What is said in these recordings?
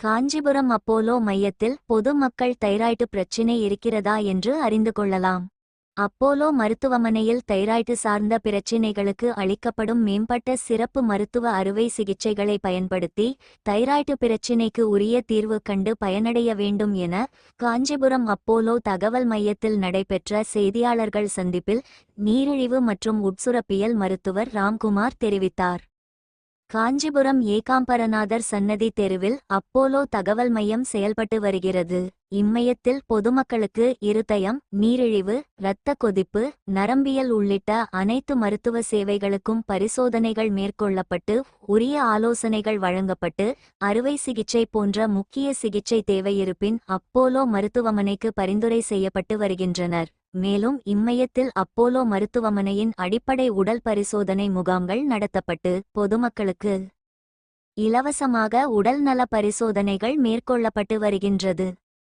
Kanchipuram Apollo மையத்தில் பொது மக்கள் தைராய்டு பிரச்சினை இருக்கிறதா என்று அறிந்து கொள்ளலாம். அப்போலோ மருத்துவமனையில் தைராய்டு சார்ந்த பிரச்சினைகளுக்கு அளிக்கப்படும் மேம்பட்ட சிறப்பு மருத்துவ அறுவை சிகிச்சைகளை பயன்படுத்தி தைராய்டு பிரச்சினைக்கு உரிய தீர்வு கண்டு பயனடைய வேண்டும் என காஞ்சிபுரம் அப்போலோ தகவல் மையத்தில் நடைபெற்ற செய்தியாளர்கள் சந்திப்பில் நீரிழிவு மற்றும் உட்சுரப்பியல் மருத்துவர் ராம்குமார் தெரிவித்தார். காஞ்சிபுரம் ஏகாம்பரநாதர் சன்னதி தெருவில் அப்போலோ தகவல் மையம் செயல்பட்டு வருகிறது. இம்மையத்தில் பொதுமக்களுக்கு இருதயம் நீரிழிவு இரத்த கொதிப்பு நரம்பியல் உள்ளிட்ட அனைத்து மருத்துவ சேவைகளுக்கும் பரிசோதனைகள் மேற்கொள்ளப்பட்டு உரிய ஆலோசனைகள் வழங்கப்பட்டு அறுவை சிகிச்சை போன்ற முக்கிய சிகிச்சை தேவையிருப்பின் அப்போலோ மருத்துவமனைக்கு பரிந்துரை செய்யப்பட்டு வருகின்றனர். மேலும் இம்மையத்தில் அப்போலோ மருத்துவமனையின் அடிப்படை உடல் பரிசோதனை முகாம்கள் நடத்தப்பட்டு பொதுமக்களுக்கு இலவசமாக உடல் நல பரிசோதனைகள் மேற்கொள்ளப்பட்டு வருகின்றது.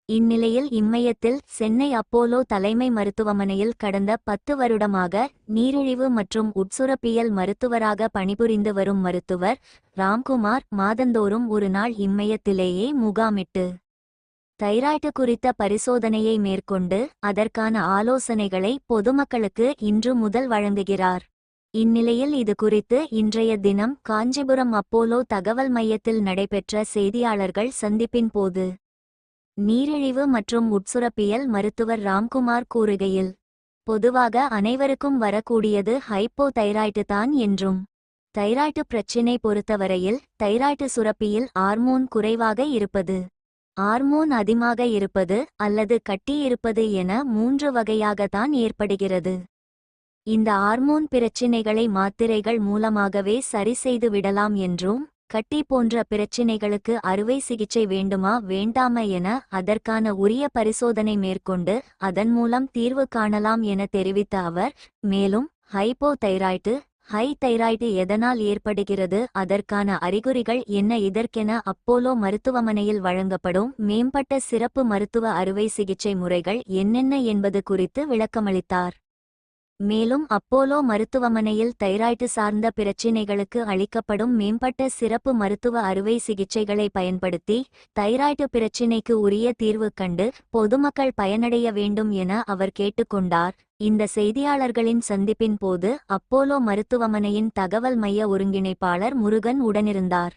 இந்நிலையில் இம்மையத்தில் சென்னை அப்போலோ தலைமை மருத்துவமனையில் கடந்த பத்து வருடமாக நீரிழிவு மற்றும் உட்சுரப்பியல் மருத்துவராக பணிபுரிந்து வரும் மருத்துவர் ராம்குமார் மாதந்தோறும் ஒரு நாள் இம்மையத்திலேயே முகாமிட்டு தைராய்டு குறித்த பரிசோதனையை மேற்கொண்டு அதற்கான ஆலோசனைகளை பொதுமக்களுக்கு இன்று முதல் வழங்குகிறார். இந்நிலையில் இது குறித்து இன்றைய தினம் காஞ்சிபுரம் அப்போலோ தகவல் மையத்தில் நடைபெற்ற செய்தியாளர்கள் சந்திப்பின் போது நீரிழிவு மற்றும் உட்சுரப்பியல் மருத்துவர் ராம்குமார் கூறுகையில் பொதுவாக அனைவருக்கும் வரக்கூடியது ஹைப்போ தைராய்டு தான் என்றும் தைராய்டு பிரச்சினை பொறுத்தவரையில் தைராய்டு சுரப்பியில் ஆர்மோன் குறைவாக இருப்பது ஆர்மோன் அதிகமாக இருப்பது அல்லது கட்டியிருப்பது என மூன்று வகையாகத்தான் ஏற்படுகிறது. இந்த ஆர்மோன் பிரச்சினைகளை மாத்திரைகள் மூலமாகவே சரி செய்து விடலாம் என்றும் கட்டி போன்ற பிரச்சினைகளுக்கு அறுவை சிகிச்சை வேண்டுமா வேண்டாமா என அதற்கான உரிய பரிசோதனை மேற்கொண்டு அதன் மூலம் தீர்வு காணலாம் என தெரிவித்த அவர் மேலும் ஹைப்போ தைராய்டு ஹை தைராய்டு எதனால் ஏற்படுகிறது அதற்கான அறிகுறிகள் என்ன இதற்கென அப்போலோ மருத்துவமனையில் வழங்கப்படும் மேம்பட்ட சிறப்பு மருத்துவ அறுவை சிகிச்சை முறைகள் என்னென்ன என்பது குறித்து விளக்கமளித்தார். மேலும் அப்போலோ மருத்துவமனையில் தைராய்டு சார்ந்த பிரச்சினைகளுக்கு அளிக்கப்படும் மேம்பட்ட சிறப்பு மருத்துவ அறுவை சிகிச்சைகளை பயன்படுத்தி தைராய்டு பிரச்சினைக்கு உரிய தீர்வு கண்டு பொதுமக்கள் பயனடைய வேண்டும் என அவர் கேட்டுக்கொண்டார். இந்த செய்தியாளர்களின் சந்திப்பின் போது அப்போலோ மருத்துவமனையின் தகவல் மைய ஒருங்கிணைப்பாளர் முருகன் உடனிருந்தார்.